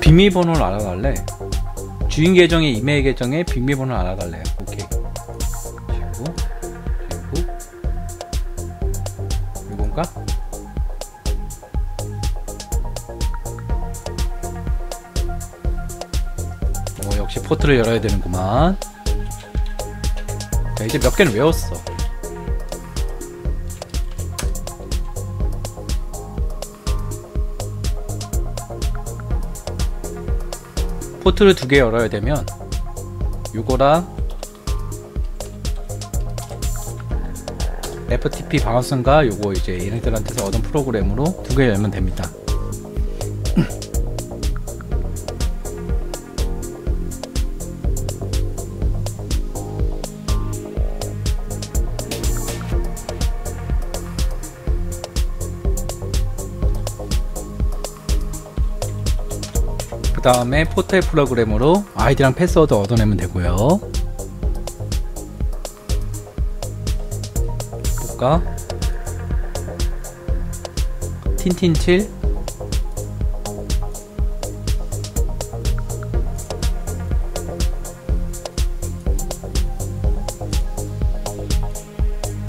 비밀번호를 알아달래. 주인 계정에 이메일 계정에 비밀번호를 알아달래. 오케이. 그리고 그리고 이건가? 어, 역시 포트를 열어야 되는구만. 자 이제 몇 개는 외웠어 포트를 두 개 열어야 되면 요거랑 FTP 방어선과 요거 이제 얘네들한테서 얻은 프로그램으로 두 개 열면 됩니다. 그 다음에 포털 프로그램으로 아이디랑 패스워드 얻어내면 되고요. 볼까? 틴틴7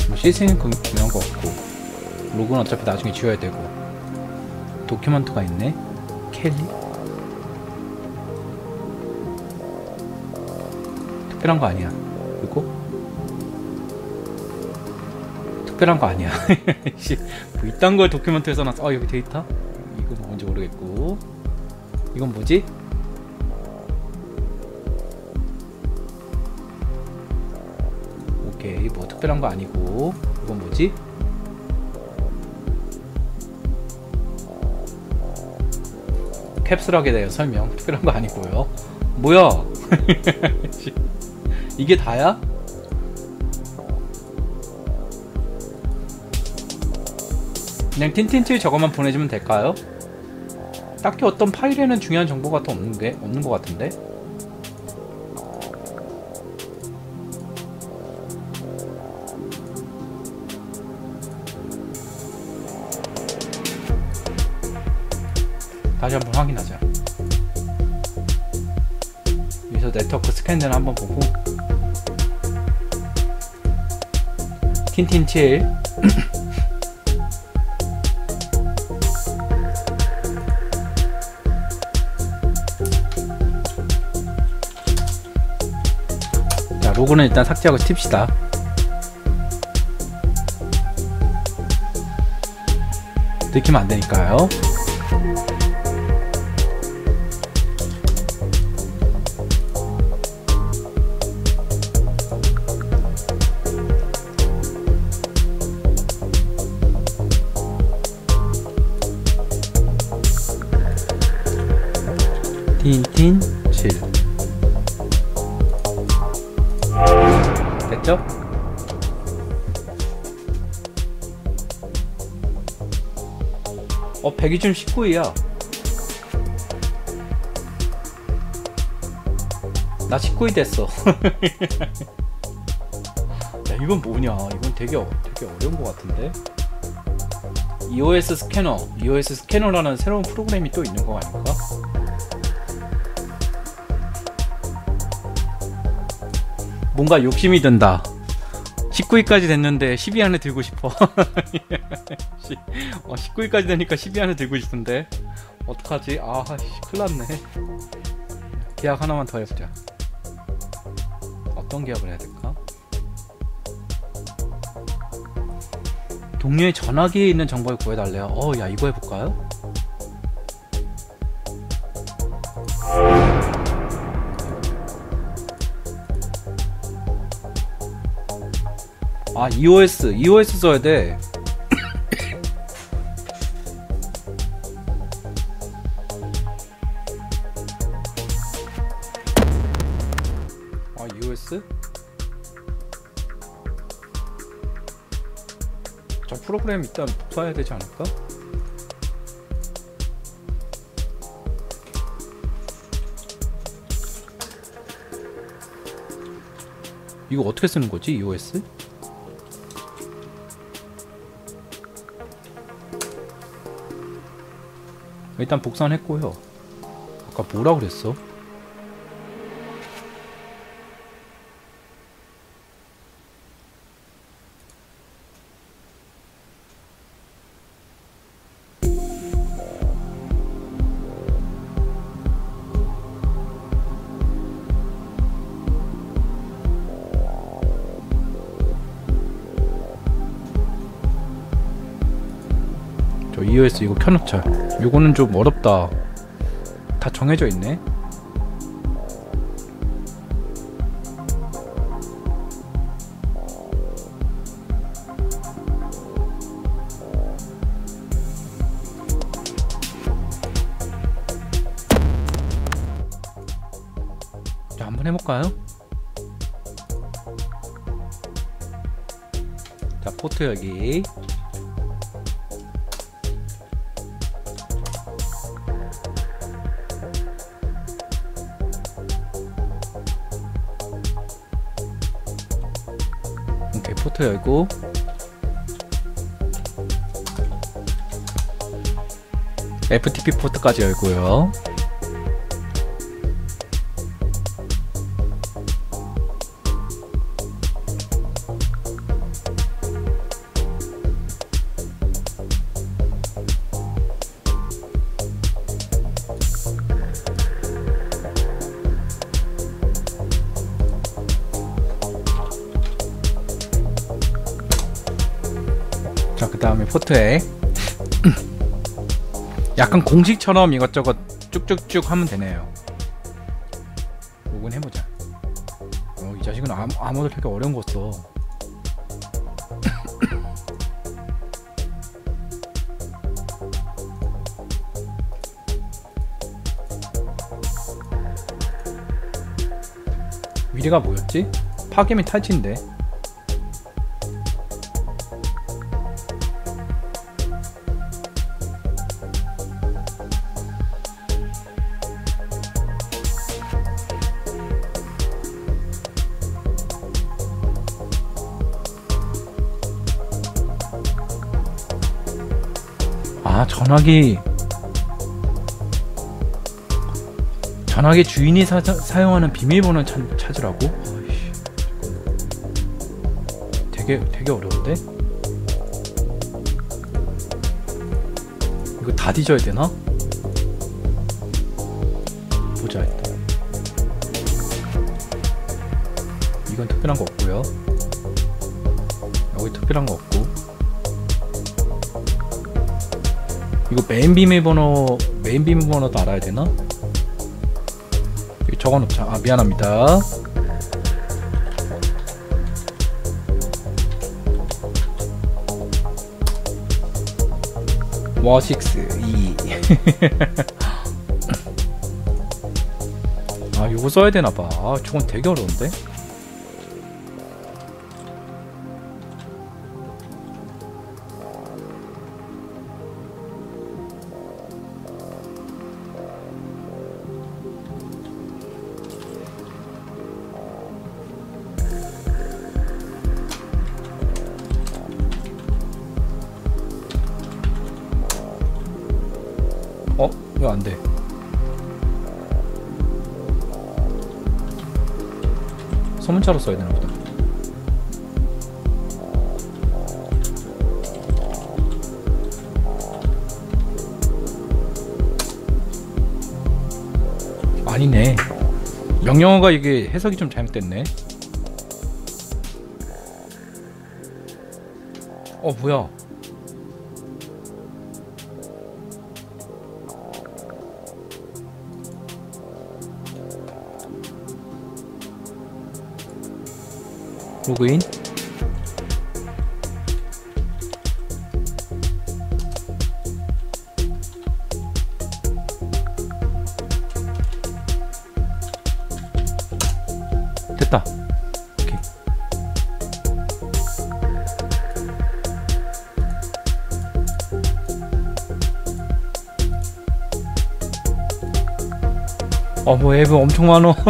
뭐 시스템 중요한 거 없고. 로그는 어차피 나중에 지워야 되고. 도큐먼트가 있네. 켈리 특별한 거 아니야. 그리고 특별한 거 아니야. 씨, 뭐 이딴 걸 도큐멘트에서 놨어 아 여기 데이터? 이거 뭔지 모르겠고. 이건 뭐지? 오케이 뭐 특별한 거 아니고. 이건 뭐지? 캡슐하게 대해 설명. 특별한 거 아니고요. 뭐야 이게 다야? 그냥 틴틴칠 저것만 보내주면 될까요? 딱히 어떤 파일에는 중요한 정보가 더 없는 게 없는 것 같은데. 다시 한번 확인하자. 여기서 네트워크 스캔을 한번 보고 틴틴7 자 로고는 일단 삭제하고 튑시다. 들키면 안되니까요 어, 100이쯤 19위야. 나 19위 됐어. 야, 이건 뭐냐? 이건 되게, 어- 되게 어려운 것 같은데? EOS 스캐너, EOS 스캐너라는 새로운 프로그램이 또 있는 거 아닌가? 뭔가 욕심이 든다. 19위까지 됐는데 10위 안에 들고 싶어. 씨, 어, 19위까지 되니까 10위 안에 들고 싶은데 어떡하지? 아, 씨, 큰일 났네. 계약 하나만 더 해보자. 어떤 계약을 해야 될까? 동료의 전화기에 있는 정보를 구해달래요. 어, 야, 이거 해볼까요? 아, EOS, EOS 써야 돼. 아, EOS? 저 프로그램 일단 복사해야 되지 않을까? 이거 어떻게 쓰는 거지, EOS? 일단 복사는 했고요. 아까 뭐라 그랬어? 저 EOS 이거 켜놓자. 이거는 좀 어렵다. 다 정해져 있네. 자, 한번 해볼까요? 자, 포트 여기. 포트 열고. FTP 포트까지 열고요 포트에 약간 공식처럼 이것저것 쭉쭉쭉 하면 되네요 요건 해보자 어, 이 자식은 암, 아무도 되게 어려운 거 써. 미래가 뭐였지? 파괴 및 탈취인데 아 전화기 전화기 주인이 사, 사용하는 비밀번호 찾, 찾으라고? 어이씨. 되게 되게 어려운데? 이거 다 뒤져야 되나? 보자 일단 이건 특별한 거 없고요 여기 특별한 거 없고 이거 메인 비밀번호 메인 비밀번호도 알아야 되나? 여기 적어놓자. 아 미안합니다. 워식스 2. 아 이거 써야 되나봐. 아 저건 되게 어려운데. 소문자로 써야 되나 보다. 아니네. 명령어가 이게 해석이 좀 잘못됐네. 어, 뭐야. 로그인. 됐다. 어뭐 앱은 엄청 많어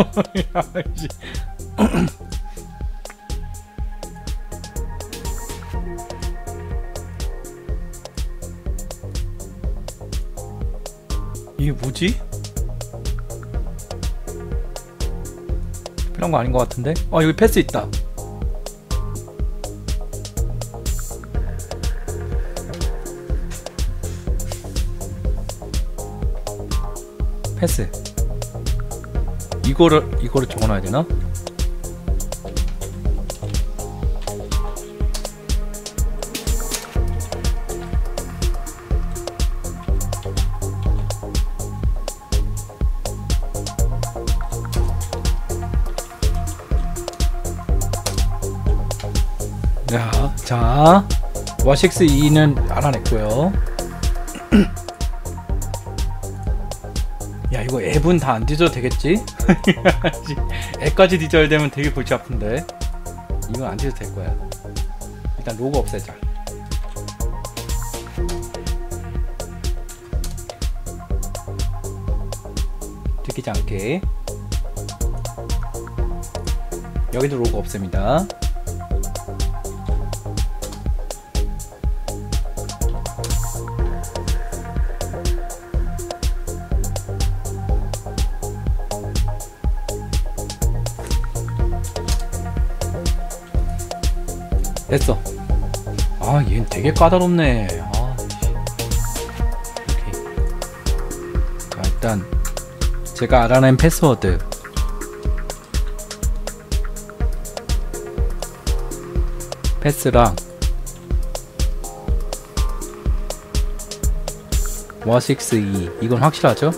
거 아닌 것 같은데? 어 여기 패스 있다 패스 이거를 이거를 적어놔야 되나? 와식스 2는 알아냈고요. 야, 이거 앱은 다 안 뒤져도 되겠지? 앱까지 뒤져야 되면 되게 골치 아픈데. 이건 안 뒤져도 될 거야. 일단 로고 없애자. 들키지 않게. 여기도 로고 없앱니다. 됐어. 아, 얘는 되게 까다롭네. 아, 씨. 오케이. 자, 일단 제가 알아낸 패스워드. 패스랑 워식스 2 이건 확실하죠?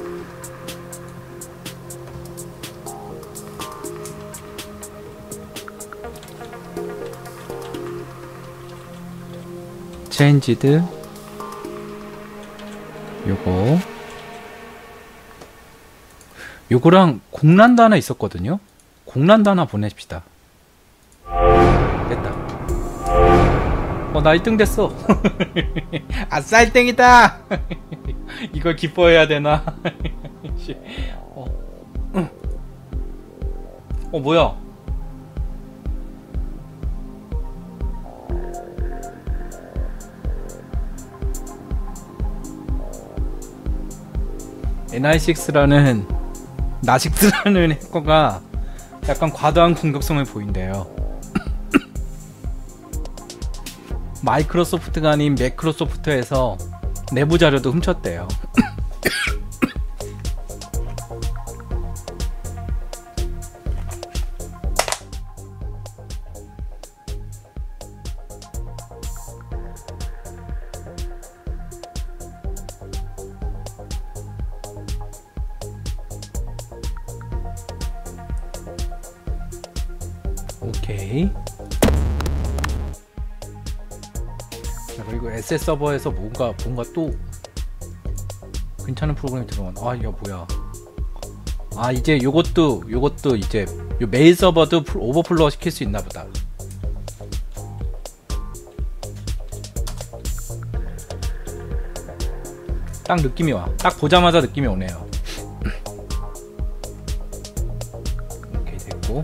체인지드 요거. 요거랑 공란도 하나 있었거든요. 공란도 하나 보내십시다. 됐다. 어나 1등 됐어. 아싸 1등이다! 이걸 기뻐해야 되나? 씨. 어. 어 뭐야 NI6라는 나식스라는 해커가 약간 과도한 공격성을 보인대요. 마이크로소프트가 아닌 매크로소프트에서 내부 자료도 훔쳤대요. 자, 그리고 SS 서버에서 뭔가 뭔가 또 괜찮은 프로그램이 들어온. 아, 이거 뭐야? 아, 이제 요것도 요것도 이제 요 메일 서버도 풀- 오버플로어 시킬 수 있나 보다. 딱 느낌이 와. 딱 보자마자 느낌이 오네요. 오케이 됐고.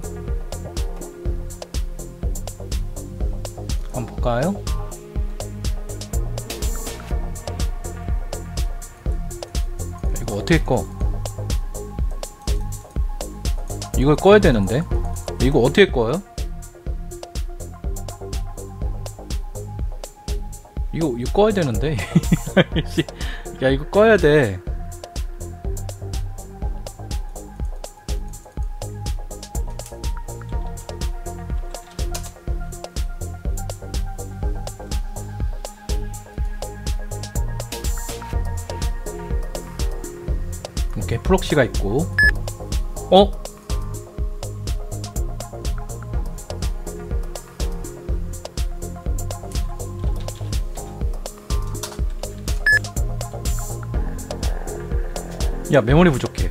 볼까요? 이거 어떻게 꺼? 이걸 꺼야 되는데? 이거 어떻게 꺼요? 이거 이거 꺼야 되는데? 씨, 야 이거 꺼야 돼. 이렇게 프록시가 있고. 어? 야 메모리 부족해.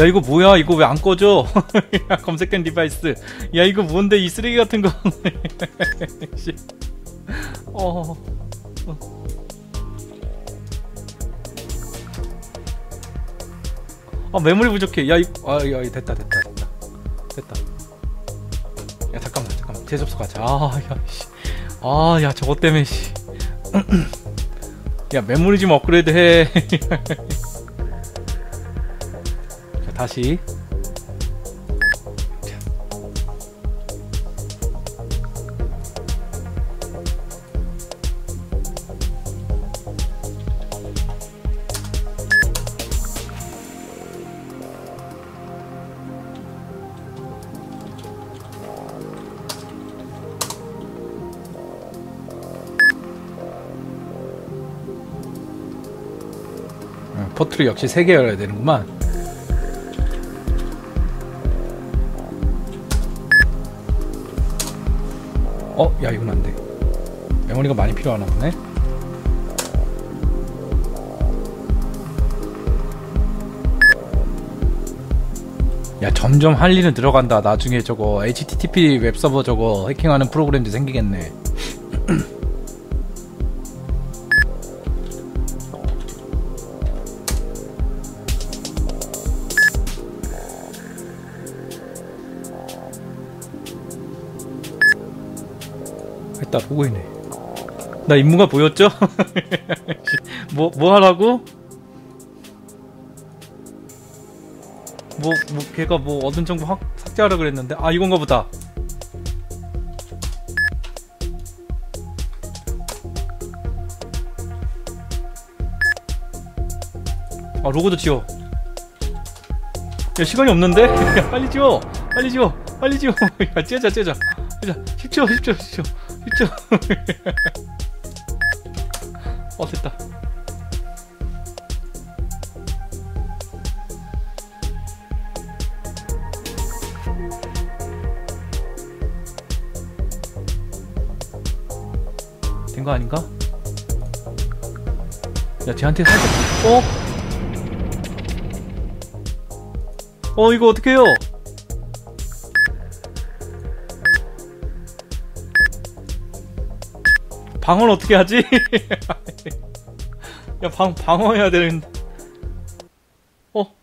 야 이거 뭐야? 이거 왜 안 꺼져? 야, 검색된 디바이스. 야 이거 뭔데? 이 쓰레기 같은 거. 씨. 어. 아 메모리 부족해. 야 이거 아 야 됐다 됐다 됐다. 됐다. 야 잠깐만 잠깐만. 재접속 하자. 아야씨아야 저것 때문에 씨야 메모리 좀 업그레이드 해. 자, 다시 버튼을 역시 3개 열어야 되는구만. 어? 야 이건 안돼. 메모리가 많이 필요하나 보네. 야 점점 할 일은 들어간다. 나중에 저거 HTTP 웹서버 저거 해킹하는 프로그램도 생기겠네 했다 보고 있네 나 임무가 보였죠? 뭐, 뭐 하라고? 뭐, 뭐, 걔가 뭐 얻은 정보 확, 삭제하라 그랬는데, 아, 이건가 보다. 아, 로고도 지워. 야, 시간이 없는데? 야, 빨리 지워! 빨리 지워! 빨리 지워! 야, 째자, 째자. 째자. 10초, 10초, 10초. 10초. 어, 됐다. 된 거 아닌가? 야, 쟤한테 살짝, 어? 어, 이거 어떡해요? 방어는 어떻게 하지? 야, 방, 방어해야 되는데. 어?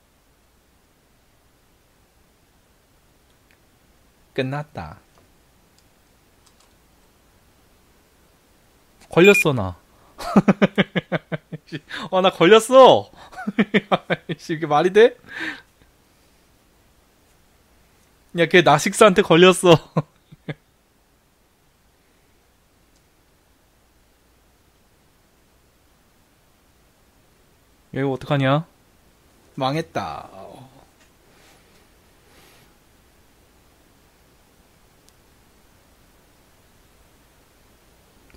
끝났다. 걸렸어, 나. 어, 나 걸렸어! 씨, 이게 말이 돼? 야, 걔 나식사한테 걸렸어. 야, 이거 어떡하냐? 망했다.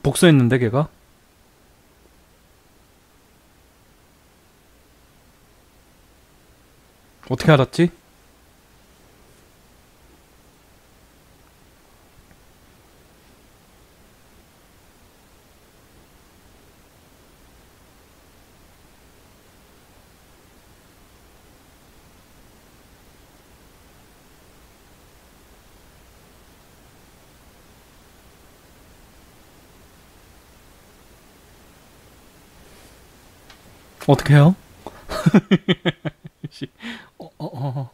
복수했는데, 걔가? 어떻게 알았지? 어떻게 해요? 씨, 어, 어, 어.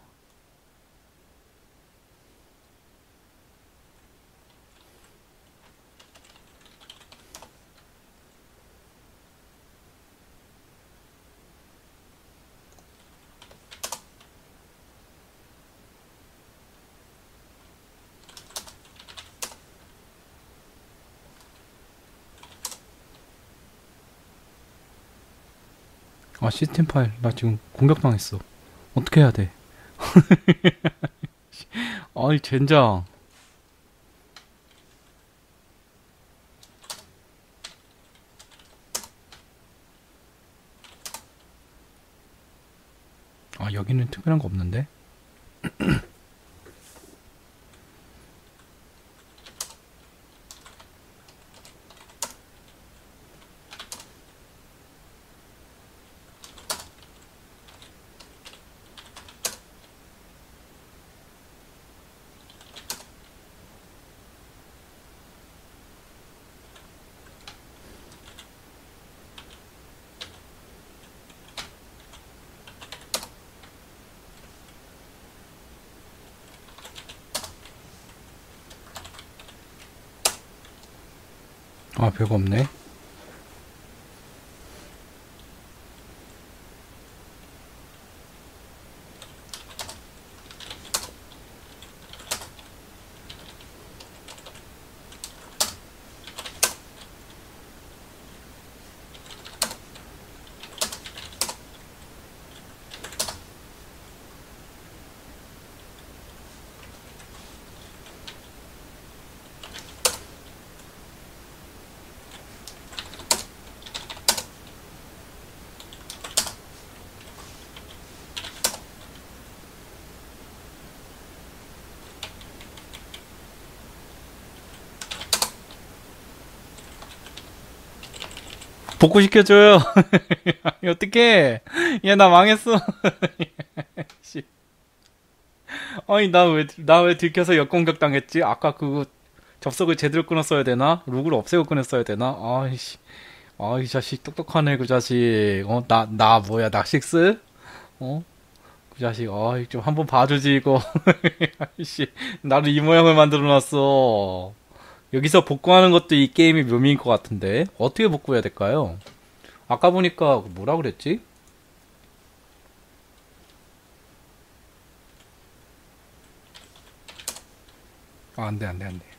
아 시스템 파일. 나 지금 공격당했어. 어떻게 해야 돼? 아이 젠장. 아 여기는 특별한 거 없는데 아 별거 없네 복구시켜줘요. 어떡해. 야, 나 망했어. 씨. 아니, 나 왜, 나 왜 들켜서 역공격 당했지? 아까 그거 접속을 제대로 끊었어야 되나? 룩을 없애고 끊었어야 되나? 아이씨. 아이, 자식, 똑똑하네, 그 자식. 어, 나, 나 뭐야, 낚식스? 어? 그 자식, 아이, 좀 한번 봐주지, 이거. 아이씨. 나를 이 모양을 만들어 놨어. 여기서 복구하는 것도 이 게임의 묘미인 것 같은데 어떻게 복구해야 될까요? 아까 보니까 뭐라 그랬지? 아, 안 돼, 안 돼, 안 돼.